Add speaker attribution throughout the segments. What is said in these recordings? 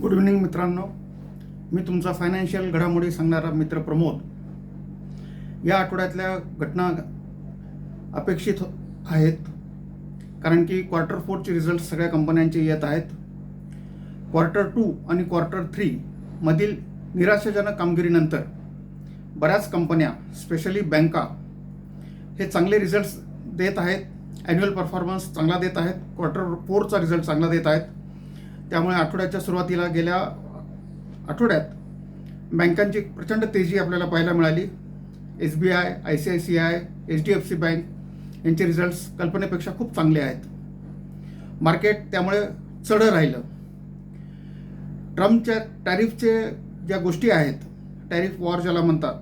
Speaker 1: Good evening मित्रांनो. मी तुमचा financial घडामोडी सांगणारा मित्र प्रमोद. या आठवड्यातल्या घटना अपेक्षित आहेत कारण की क्वार्टर फोरचे रिझल्ट सगळ्या कंपन्यांचे येत आहेत. क्वार्टर टू आणि क्वार्टर थ्रीमधील निराशाजनक कामगिरीनंतर बऱ्याच कंपन्या स्पेशली बँका हे चांगले रिझल्ट्स देत आहेत. ॲन्युअल परफॉर्मन्स चांगला देत आहेत. क्वार्टर फोरचा रिझल्ट चांगला देत आहेत. त्यामुळे आठवड्याच्या सुरुवातीला गेल्या आठवड्यात बँकांची प्रचंड तेजी आपल्याला पाहायला मिळाली. S B I I C I C I H D F C bank यांचे रिझल्ट्स कल्पनेपेक्षा खूप चांगले आहेत. मार्केट त्यामुळे चढं राहिलं. ट्रम्पच्या टॅरिफचे ज्या गोष्टी आहेत टॅरिफ वॉर ज्याला म्हणतात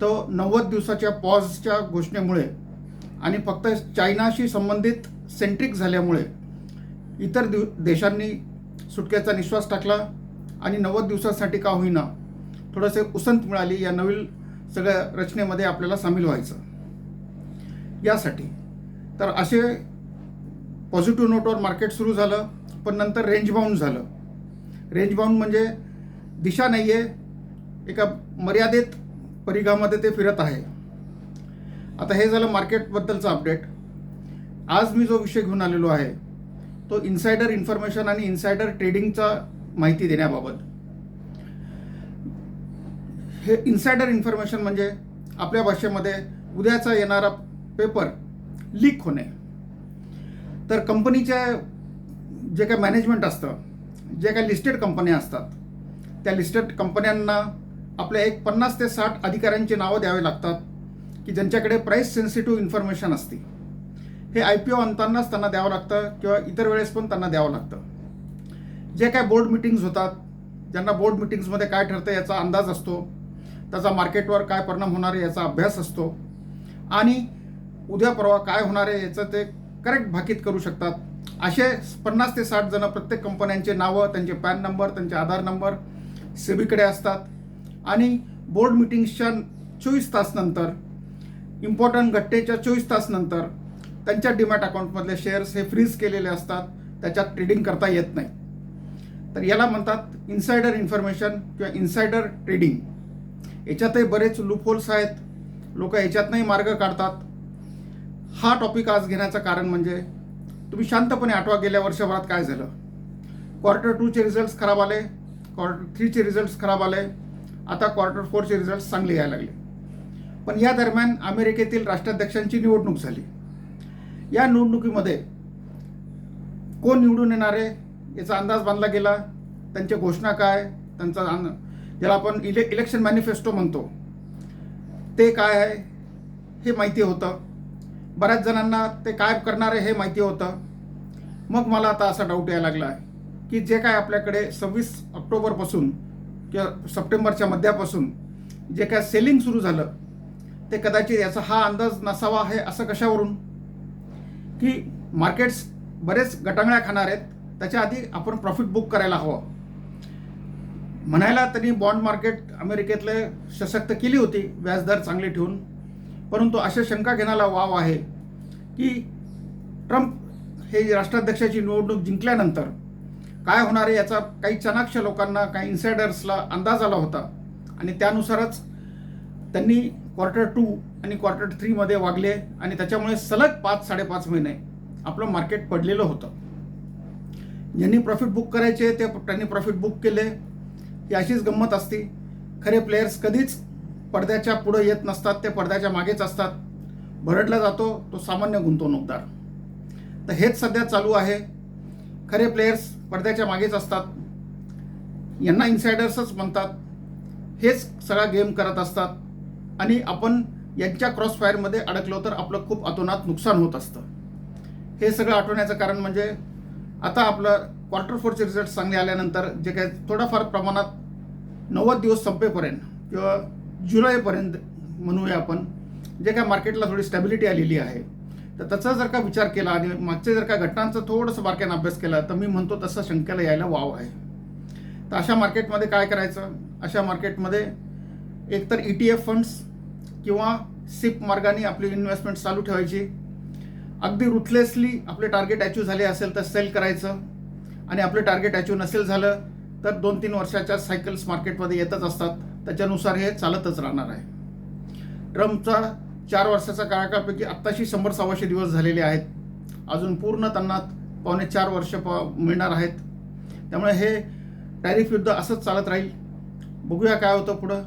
Speaker 1: तो नव्वद दिवसाच्या पॉजच्या घोषणेमुळे आणि फक्त चायनाशी संबंधित सेंट्रिक झाल्यामुळे इतर दिव देशांनी सुटकेचा निश्वास टाकला आणि नव्वद दिवसासाठी का होईना थोडंसे उसंत मिळाली या नवीन सगळ्या रचनेमध्ये आपल्याला सामील व्हायचं. यासाठी तर असे पॉझिटिव्ह नोटवर मार्केट सुरू झालं पण नंतर रेंज बाउंड झालं. रेंज बाउंड म्हणजे दिशा नाही आहे एका मर्यादित परिघामध्ये ते फिरत आहे. आता हे झालं मार्केटबद्दलचं अपडेट आज मी जो विषय घेऊन आलेलो आहे तो इन्सायडर इन्फॉर्मेशन आणि इन्सायडर ट्रेडिंगचा माहिती देण्याबाबत. हे इन्सायडर इन्फॉर्मेशन म्हणजे आपल्या भाषेमध्ये उद्याचा येणारा पेपर लीक होणे. तर कंपनीच्या जे काय मॅनेजमेंट असतं जे काय लिस्टेड कंपन्या असतात त्या लिस्टेड कंपन्यांना आपल्या एक पन्नास ते साठ अधिकाऱ्यांची नावं द्यावी लागतात की ज्यांच्याकडे प्राईस सेन्सिटिव्ह इन्फॉर्मेशन असते. हे आय पी ओ आणतानाच त्यांना द्यावं लागतं किंवा इतर वेळेस पण त्यांना द्यावं लागतं. जे काय बोर्ड मिटिंग्स होतात ज्यांना बोर्ड मिटिंग्समध्ये काय ठरतं याचा अंदाज असतो त्याचा मार्केटवर काय परिणाम होणार आहे याचा अभ्यास असतो. आणि उद्या परवा काय होणार आहे याचं ते करेक्ट भाकीत करू शकतात. असे पन्नास ते साठ जण प्रत्येक कंपन्यांचे नावं त्यांचे पॅन नंबर त्यांचे आधार नंबर सेबीकडे असतात. आणि बोर्ड मिटिंग्सच्या चोवीस तासनंतर इम्पॉर्टंट घटनेच्या चोवीस तासनंतर त्यांच्या डिमॅट अकाउंटमधले शेअर्स हे फ्रीज केलेले असतात त्याच्यात ट्रेडिंग करता येत नाही. तर याला म्हणतात इन्सायडर इन्फॉर्मेशन किंवा इन्सायडर ट्रेडिंग याच्यातही बरेच लूपहोल्स आहेत. लोक याच्यातनंही मार्ग काढतात. हा टॉपिक आज घेण्याचं कारण म्हणजे तुम्ही शांतपणे आठवा गेल्या वर्षभरात काय झालं? क्वार्टर टूचे रिझल्ट्स खराब आले क्वार्टर थ्रीचे रिझल्ट्स खराब आले आता क्वार्टर फोरचे रिझल्ट्स चांगले यायला लागले. पण या दरम्यान अमेरिकेतील राष्ट्राध्यक्षांची निवडणूक झाली. या निवडणुकीमध्ये कोण निवडून येणार आहे? याचा अंदाज बांधला गेला. त्यांच्या घोषणा काय? त्यांचा ज्याला आपण इले इलेक्शन मॅनिफेस्टो म्हणतो. ते काय आहे? हे माहिती होतं. बऱ्याच जणांना ते काय करणार आहे हे माहिती होतं. मग मला आता असा डाऊट यायला लागला आहे की जे काय आपल्याकडे सव्वीस ऑक्टोबरपासून किंवा सप्टेंबरच्या मध्यापासून जे काय सेलिंग सुरू झालं ते कदाचित याचा हा अंदाज नसावा आहे असं कशावरून? की मार्केट्स बरेच गटांगळ्या खाणार आहेत. त्याच्या आधी आपण प्रॉफिट बुक करायला हवं. म्हणायला त्यांनी बॉन्ड मार्केट अमेरिकेतले सशक्त केली होती व्याजदर चांगले ठेवून. परंतु अशा शंका घेण्याला वाव आहे की ट्रम्प हे राष्ट्राध्यक्षाची निवडणूक जिंकल्यानंतर काय होणार आहे याचा काही चाणाक्ष लोकांना काही इन्सायडर्सला अंदाज आला होता. आणि त्यानुसारच त्यांनी क्वार्टर टू आणि क्वार्टर थ्रीमध्ये वागले आणि त्याच्यामुळे सलग पाच साडेपाच महिने आपलं मार्केट पडलेलं होतं. ज्यांनी प्रॉफिट बुक करायचे ते त्यांनी प्रॉफिट बुक केले. ही अशीच गंमत असते. खरे प्लेयर्स कधीच पडद्याच्या पुढे येत नसतात ते पडद्याच्या मागेच असतात. भरडला जातो तो सामान्य गुंतवणूकदार. तर हेच सध्या चालू आहे. खरे प्लेयर्स पडद्याच्या मागेच असतात. यांना इन्सायडर्सच म्हणतात. हेच सगळा गेम करत असतात. आणि आपण यांच्या क्रॉस फायरमध्ये अडकलो तर आपलं खूप अतोनात नुकसान होत असतं. हे सगळं आठवण्याचं कारण म्हणजे आता आपलं क्वार्टर फोरचे रिझल्ट चांगले आल्यानंतर जे काय थोडाफार प्रमाणात नव्वद दिवस संपेपर्यंत किंवा जुलैपर्यंत म्हणूया आपण जे काय मार्केटला थोडी स्टॅबिलिटी आलेली आहे तर त्याचा जर का विचार केला आणि मागचे जर का घटनांचा थोडंसं बारक्यानं अभ्यास केला तर मी म्हणतो तसं शंकेला यायला वाव आहे. तर अशा मार्केटमध्ये काय करायचं? अशा मार्केटमध्ये एकतर ई टी एफ फंड्स किंवा सिप मार्गाने आपली इन्व्हेस्टमेंट चालू ठेवायची. अगदी रुथलेसली आपले टार्गेट अचीव झाले असेल तर सेल करायचं. आणि आपलं टार्गेट अचीव नसेल झालं तर दोन तीन वर्षाच्या सायकल्स मार्केटमध्ये येतच असतात. त्याच्यानुसार हे चालतच राहणार आहे. ट्रम्पचा चार वर्षाचा काळाकाळपैकी आत्ताशी शंभर सव्वाशे दिवस झालेले आहेत. अजून पूर्ण त्यांना पावणे चार वर्ष प मिळणार आहेत. त्यामुळे हे टॅरिफ युद्ध असंच चालत राहील. बघूया काय होतं पुढं.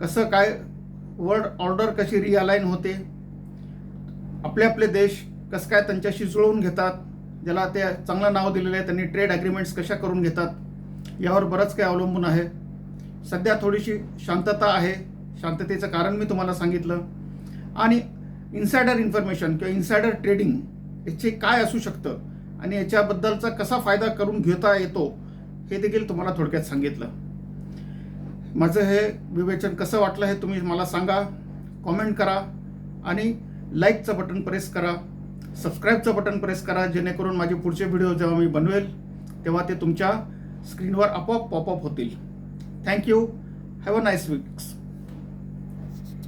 Speaker 1: कसं काय वर्ल्ड ऑर्डर कशी रिअलाईन होते? आपले आपले देश कसं काय त्यांच्याशी जुळवून घेतात? ज्याला ते चांगलं नाव दिलेलं आहे त्यांनी ट्रेड ॲग्रीमेंट्स कशा करून घेतात? यावर बरंच काही अवलंबून आहे. सध्या थोडीशी शांतता आहे. शांततेचं कारण मी तुम्हाला सांगितलं. आणि इन्सायडर इन्फॉर्मेशन किंवा इन्सायडर ट्रेडिंग याचे काय असू शकतं? आणि याच्याबद्दलचा कसा फायदा करून घेता येतो? हे देखील तुम्हाला थोडक्यात सांगितलं. माझं हे विवेचन कसं वाटलं हे तुम्ही मला सांगा. कॉमेंट करा आणि लाईकचं बटन प्रेस करा. सबस्क्राईबचं बटन प्रेस करा जेणेकरून माझे पुढचे व्हिडिओ जेव्हा मी बनवेल तेव्हा ते तुमच्या स्क्रीनवर आपोआप पॉपअप होतील. Thank you have a nice weeks